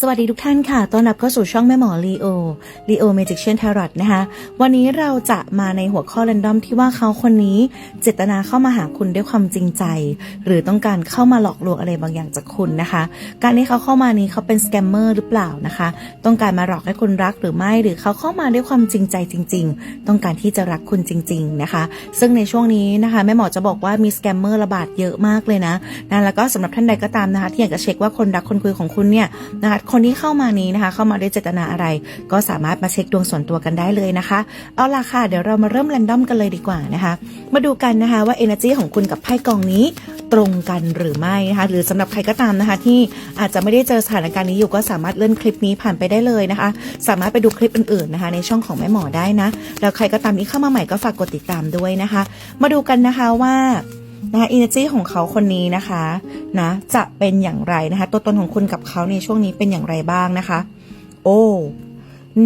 สวัสดีทุกท่านค่ะ ต้อนรับเข้าสู่ช่องแม่หมอลีโอลีโอเมจิกเชนทารอตนะคะ วันนี้เราจะมาในหัวข้อ r รนดอมที่ว่าเขาคนนี้ เจตนาเข้ามาหาคุณด้วยความจริงใจ หรือต้องการเข้ามาหลอกลวงอะไรบางอย่างจากคุณนะคะ การที่เขาเข้ามานี้เขาเป็นสแกมเมอร์หรือเปล่านะคะ ต้องการมาหลอกให้คุณรักหรือไม่ หรือเขาเข้ามาด้วยความจริงใจจริง ๆ ต้องการที่จะรักคุณจริง ๆนะคะ ซึ่งในช่วงนี้นะคะแม่หมอจะบอกว่ามีสแกมเมอร์ระบาดเยอะมากเลยนะนะ แล้วก็สำหรับท่านใดก็ตามนะคะ ที่อยากจะเช็คว่าคนรักคนคุยของคุณเนี่ยนะคะคนที่เข้ามานี้นะคะ เข้ามาด้วยเจตนาอะไร ก็สามารถมาเช็คดวงส่วนตัวกันได้เลยนะคะ เอาล่ะค่ะ เดี๋ยวเรามาเริ่มแรนดอมกันเลยดีกว่านะคะ มาดูกันนะคะว่า energy ของคุณกับไพ่กองนี้ตรงกันหรือไม่นะคะ หรือสำหรับใครก็ตามนะคะ ที่อาจจะไม่ได้เจอสถานการณ์นี้อยู่ก็สามารถเลื่อนคลิปนี้ผ่านไปได้เลยนะคะ สามารถไปดูคลิปอื่นๆนะคะ ในช่องของแม่หมอได้นะ แล้วใครก็ตามที่เข้ามาใหม่ก็ฝากกดติดตามด้วยนะคะ มาดูกันนะคะว่า นะคะอินเนอร์จีของเขาคนนี้นะคะนะจะเป็นอย่างไรนะคะ ตัวตนของคุณกับเขาในช่วงนี้เป็นอย่างไรบ้างนะคะ โอ้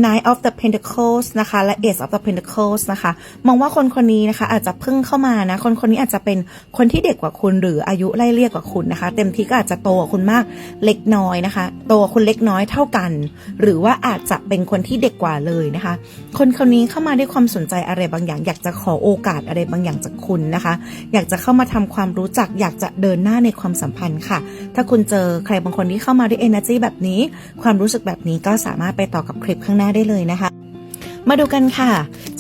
Nine of the Pentacles นะคะ และ Ace of the Pentacles นะคะ มองว่าคนคนนี้นะคะ อาจจะเพิ่งเข้ามานะ คนคนนี้อาจจะเป็นคนที่เด็กกว่าคุณหรืออายุไล่เลี่ยกว่าคุณนะคะ เต็มที่ก็อาจจะโตกว่าคุณมากเล็กน้อยนะคะ โตกว่าคุณเล็กน้อยเท่ากัน หรือว่าอาจจะเป็นคนที่เด็กกว่าเลยนะคะ คนคนนี้เข้ามาด้วยความสนใจอะไรบางอย่าง อยากจะขอโอกาสอะไรบางอย่างจากคุณนะคะ อยากจะเข้ามาทำความรู้จัก อยากจะเดินหน้าในความสัมพันธ์ค่ะ ถ้าคุณเจอใครบางคนที่เข้ามาด้วย energy แบบนี้ ความรู้สึกแบบนี้ก็สามารถไปต่อกับคลิปข้างหน้าได้เลยนะคะ มาดูกันค่ะ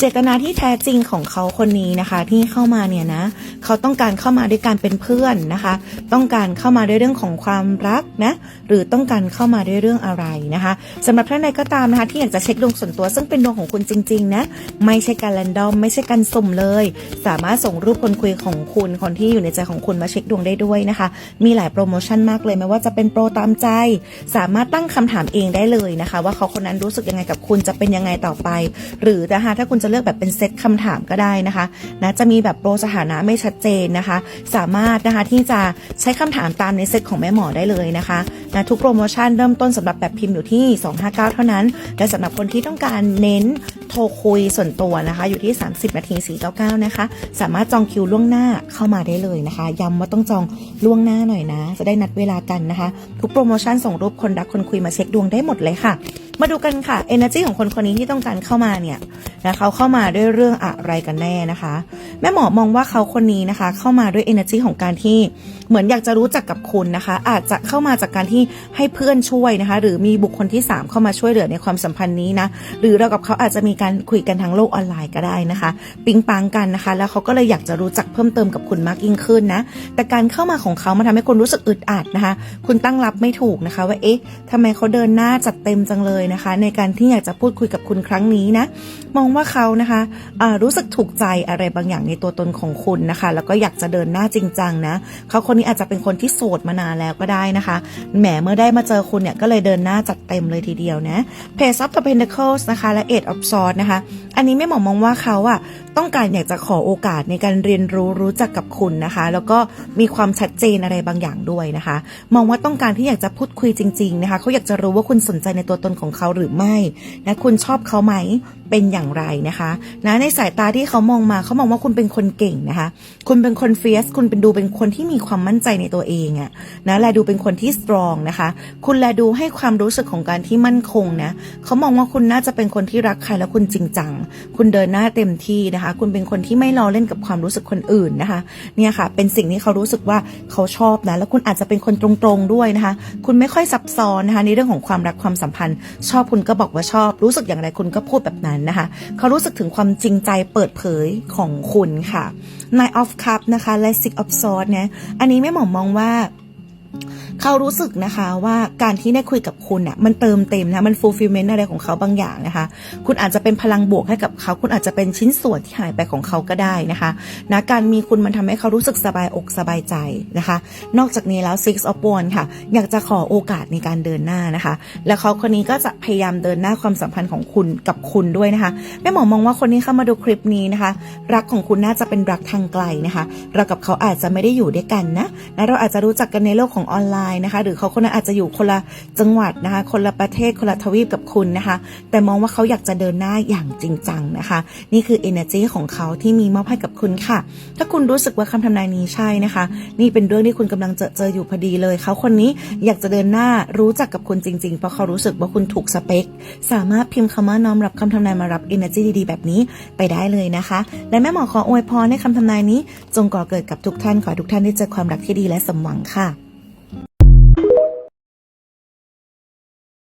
เจตนาที่แท้จริงของเขาคนนี้นะคะ ที่เข้ามาเนี่ยนะเขาต้องการเข้ามาด้วยการเป็นเพื่อนนะคะ ต้องการเข้ามาด้วยเรื่องของความรักนะหรือต้องการเข้ามาด้วยเรื่องอะไรนะคะสำหรับท่านใดก็ตามนะคะ ที่อยากจะเช็คดวงส่วนตัว ซึ่งเป็นดวงของคุณจริงๆนะไม่ใช่การแรนดอมไม่ใช่การสุ่มเลย สามารถส่งรูปคนคุยของคุณคนที่อยู่ในใจของคุณมาเช็คดวงได้ด้วยนะคะ มีหลายโปรโมชั่นมากเลยไม่ว่าจะเป็นโปรตามใจ สามารถตั้งคำถามเองได้เลยนะคะ ว่าเขาคนนั้นรู้สึกยังไงกับคุณจะเป็นยังไงต่อไป หรือนะคะถ้าคุณจะเลือกแบบเป็นเซตคำถามก็ได้นะคะนะจะมีแบบโปรสถานะไม่ชัดเจนนะคะ สามารถนะคะที่จะใช้คำถามตามในเซตของแม่หมอได้เลยนะคะนะทุกโปรโมชั่นเริ่มต้นสำหรับแบบพิมพ์อยู่ที่ 259 เท่านั้น และสำหรับคนที่ต้องการเน้นโทรคุยส่วนตัวนะคะ อยู่ที่ 30 นาที 499 นะคะ สามารถจองคิวล่วงหน้าเข้ามาได้เลยนะคะ ย้ำว่าต้องจองล่วงหน้าหน่อยนะ จะได้นัดเวลากันนะคะ ทุกโปรโมชั่นส่งรูปคนรักคนคุยมาเช็คดวงได้หมดเลยค่ะ มาดูกันค่ะ energy ของคนคนนี้ที่ต้องการเข้ามาเนี่ยนะเขาเข้ามาด้วยเรื่องอะไรกันแน่นะคะ แม่หมอมองว่าเขาคนนี้นะคะ เข้ามาด้วย energy ของการที่เหมือนอยากจะรู้จักกับคุณนะคะ อาจจะเข้ามาจากการที่ให้เพื่อนช่วยนะคะ หรือมีบุคคลที่ 3 เข้ามาช่วยเหลือในความสัมพันธ์นี้นะ หรือเรากับเขาอาจจะมีการคุยกันทางโลกออนไลน์ก็ได้นะคะ ปิงปังกันนะคะ แล้วเขาก็เลยอยากจะรู้จักเพิ่มเติมกับคุณมากยิ่งขึ้นนะ แต่การเข้ามาของเขามาทำให้คุณรู้สึกอึดอัดนะคะ คุณตั้งรับไม่ถูกนะคะ ว่าเอ๊ะทำไมเขาเดินหน้าจัดเต็มจังเลยนะคะ ในการที่อยากจะพูดคุยกับคุณครั้งนี้นะ มองว่าเขานะคะอ่ารู้สึกถูกใจอะไรบางอย่างในตัวตนของคุณนะคะ แล้วก็อยากจะเดินหน้าจริงจังนะเขาคนนี้อาจจะเป็นคนที่โสดมานานแล้วก็ได้นะคะ แหมเมื่อได้มาเจอคุณเนี่ยก็เลยเดินหน้าจัดเต็มเลยทีเดียวนะ Page of the Pentacles นะคะและ Eight of Swords นะคะ อันนี้ไม่หมอมองว่าเขาอะต้องการอยากจะขอโอกาสในการเรียนรู้รู้จักกับคุณนะคะ แล้วก็มีความชัดเจนอะไรบางอย่างด้วยนะคะ มองว่าต้องการที่อยากจะพูดคุยจริง ๆ นะคะเขาอยากจะรู้ว่าคุณสนใจในตัวตนของเขาหรือไม่นะคุณชอบเขาไหมเป็นอย่างไรนะคะนะในสายตาที่เขามองมาเขามองว่าคุณเป็นคนเก่งนะคะ คุณเป็นคนเฟียสคุณเป็นดูเป็นคนที่มีความมั่นใจในตัวเองอะนะและดูเป็นคนที่สตรองนะคะ คุณแลดูให้ความรู้สึกของการที่มั่นคงนะเขามองว่าคุณน่าจะเป็นคนที่รักใครแล้วคุณจริงจังคุณเดินหน้าเต็มที่นะคะ คุณเป็นคนที่ไม่ล้อเล่นกับความรู้สึกคนอื่นนะคะ เนี่ยค่ะ เป็นสิ่งที่เขารู้สึกว่าเขาชอบนะ แล้วคุณอาจจะเป็นคนตรงๆด้วยนะคะ คุณไม่ค่อยซับซ้อนนะคะในเรื่องของความรักความสัมพันธ์ ชอบคุณก็บอกว่าชอบ รู้สึกอย่างไรคุณก็พูดแบบนั้นนะคะ เขารู้สึกถึงความจริงใจเปิดเผยของคุณค่ะ Nine of Cup นะคะและ Six of Swords เนี่ย อันนี้ไม่หมอมองว่า เขารู้สึกนะคะว่าการที่ได้คุยกับคุณเนี่ยมันเติมเต็มนะมัน fulfillment อะไรของเขาบางอย่างนะคะ คุณอาจจะเป็นพลังบวกให้กับเขา คุณอาจจะเป็นชิ้นส่วนที่หายไปของเขาก็ได้นะคะนะการมีคุณมันทำให้เขารู้สึกสบายอกสบายใจนะคะ นอกจากนี้แล้ว six of wands ค่ะ อยากจะขอโอกาสในการเดินหน้านะคะ แล้วเขาคนนี้ก็จะพยายามเดินหน้าความสัมพันธ์ของคุณกับคุณด้วยนะคะแม่หมอมองว่าคนนี้เข้ามาดูคลิปนี้นะคะ รักของคุณน่าจะเป็นรักทางไกลนะคะ เรากับเขาอาจจะไม่ได้อยู่ด้วยกันนะนะเราอาจจะรู้จักกันในโลกของออนไลายนะคะ หรือเขาคนนั้นอาจจะอยู่คนละจังหวัดนะคะ คนละประเทศคนละทวีปกับคุณนะคะ แต่มองว่าเขาอยากจะเดินหน้าอย่างจริงจังนะคะ นี่คือ energy ของเขาที่มีมอบให้กับคุณค่ะ ถ้าคุณรู้สึกว่าคำทำนายนี้ใช่นะคะ นี่เป็นเรื่องที่คุณกำลังเจอเจออยู่พอดีเลยเขาคนนี้อยากจะเดินหน้ารู้จักกับคุณจริงๆเพราะเขารู้สึกว่าคุณถูกสเปค สามารถพิมพ์คำว่าน้อมรับคำทำนายมารับ energy ดีๆ แบบนี้ไปได้เลยนะคะ และแม่หมอขออวยพรให้คำทำนายนี้ จงก่อเกิดกับทุกท่านขอทุกท่านได้เจอความรักที่ดีและสมหวังค่ะ